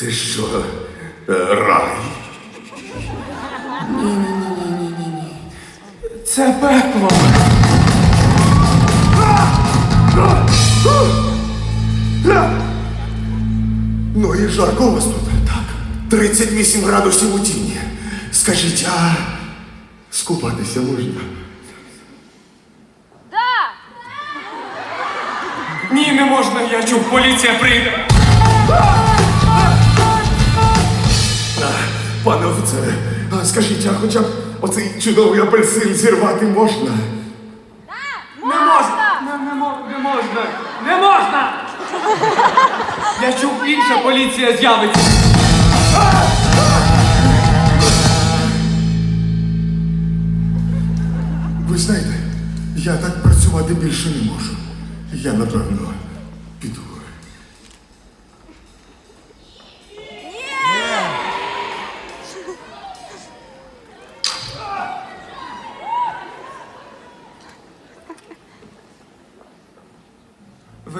Це що? е, Рай? Це пекло. Ну і жарко у вас тут. Так. 38 градусів у тіні. Скажіть, а скупатися можна? Ні, не можна, я чув, поліція прийде. Пане офіцере, скажіть, а хоча б оцей чудовий апельсин зірвати можна? Не можна! Не, не, мо- не можна! Не можна! Я чув, інша поліція з'явиться. Ви знаєте, я так працювати більше не можу. Я, напевно, піду.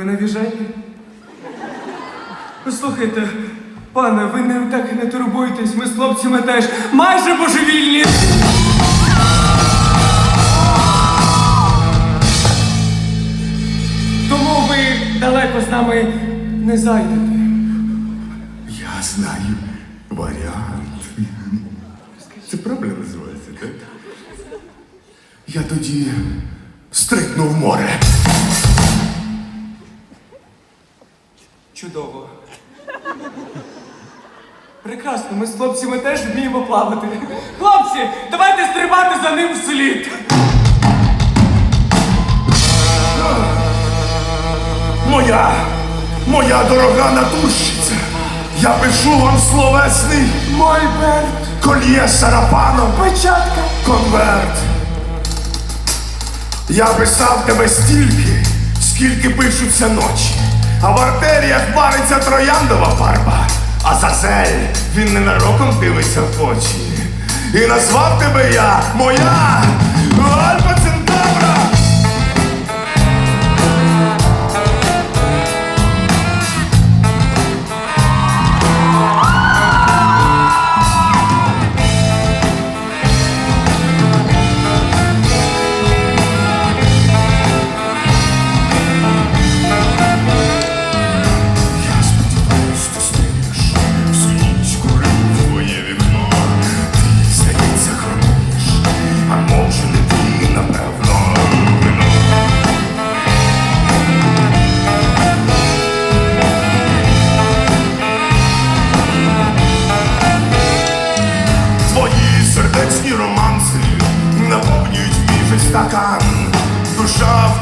Ви навіжені? Слухайте, пане, ви не так не турбуйтесь, ми з хлопцями теж майже божевільні. Тому ви далеко з нами не зайдете. Я знаю варіант. Це правильно називається, так? Я тоді стрикну в море. Прекрасно, ми з хлопцями теж вміємо плавати. Хлопці, давайте стрибати за ним вслід. Моя, моя дорога натурщиця. Я пишу вам словесний Мольберт, кольє з сарафаном, печатка. конверт. Я писав тебе стільки, скільки пишуться ночі. А в артеріях вариться трояндова фарба. А зазель він ненароком дивиться в очі. І назвав тебе я моя Альфа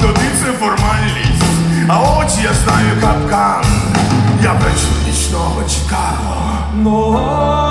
Тобі це формальність, а очі я знаю капкан. Я вечір нічного Чикаго. Но